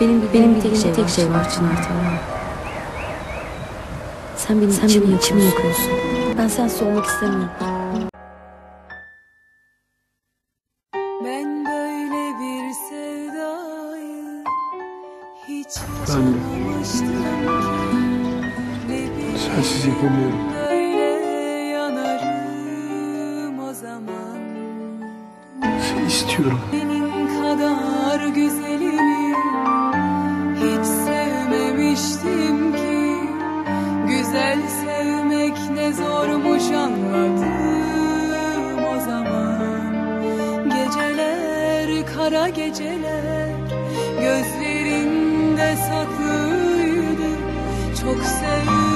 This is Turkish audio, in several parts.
Benim benim bildiğim tek, tek şey var Çınar. Sen benim sen benim içimi yakıyorsun. Ben sensiz olmak istemiyorum. Ben böyle bir sevdayı hiç Ben de. Sensiz yapamıyorum. böyle yanarım o zaman. Seni istiyorum. Güzel sevmek ne zormuş anladım o zaman. Geceler kara geceler gözlerinde saklıydı. Çok sevme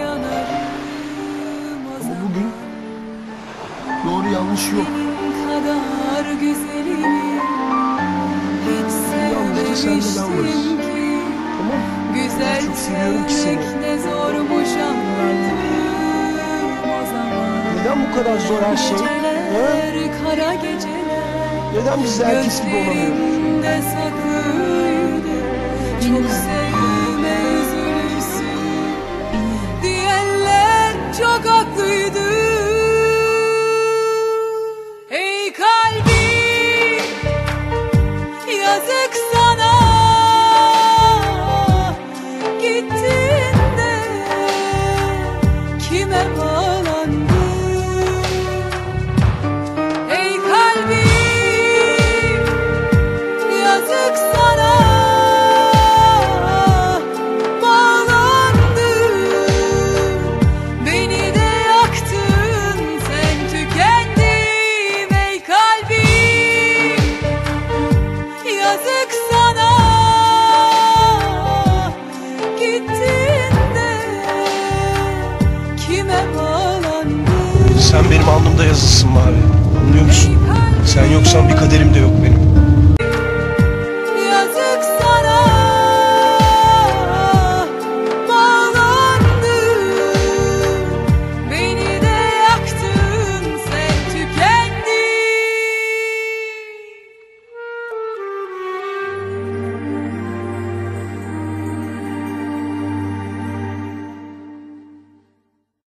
yanarım o zaman Bugün doğru yanlış yok. Yalnızca sen de ben varız. Tamam. Güzel Çok seviyorum ki seni. Neden bu kadar zor her şey? Ha? Neden biz de herkes gibi olamıyoruz? Sen benim alnımda yazılsın mavi. Anlıyor musun? Sen yoksan bir kaderim de yok benim.